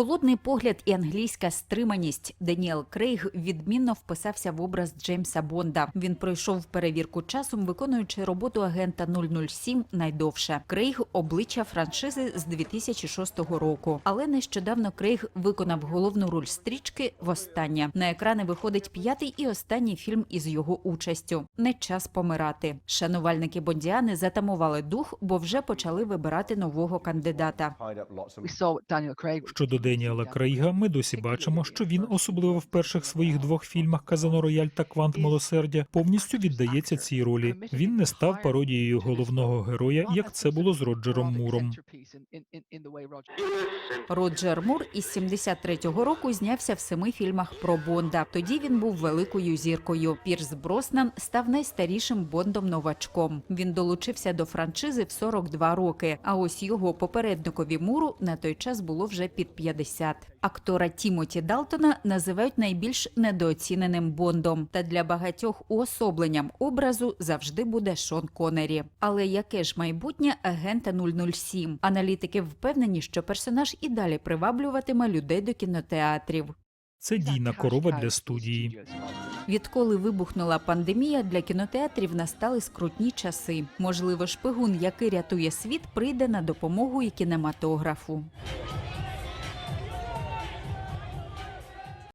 Холодний погляд і англійська стриманість. Деніел Крейг відмінно вписався в образ Джеймса Бонда. Він пройшов перевірку часом, виконуючи роботу агента 007 найдовше. Крейг обличчя франшизи з 2006 року. Але нещодавно Крейг виконав головну роль стрічки Востаннє. На екрани виходить п'ятий і останній фільм із його участю. Не час помирати. Шанувальники Бондіани затамували дух, бо вже почали вибирати нового кандидата. Щодо Деніела Крейга, ми досі бачимо, що він, особливо в перших своїх двох фільмах Казано Рояль та Квант Милосердя, повністю віддається цій ролі. Він не став пародією головного героя, як це було з Роджером Муром. Роджер Мур із 73-го року знявся в семи фільмах про Бонда. Тоді він був великою зіркою. Пірс Броснан став найстарішим Бондом новачком. Він долучився до франшизи в 42 роки. А ось його попередникові Муру на той час було вже під 50. Актора Тімоті Далтона називають найбільш недооціненим Бондом. Та для багатьох уособленням образу завжди буде Шон Коннері. Але яке ж майбутнє агента 007? Аналітики впевнені, що персонаж і далі приваблюватиме людей до кінотеатрів. Це дійна корова для студії. Відколи вибухнула пандемія, для кінотеатрів настали скрутні часи. Можливо, шпигун, який рятує світ, прийде на допомогу і кінематографу.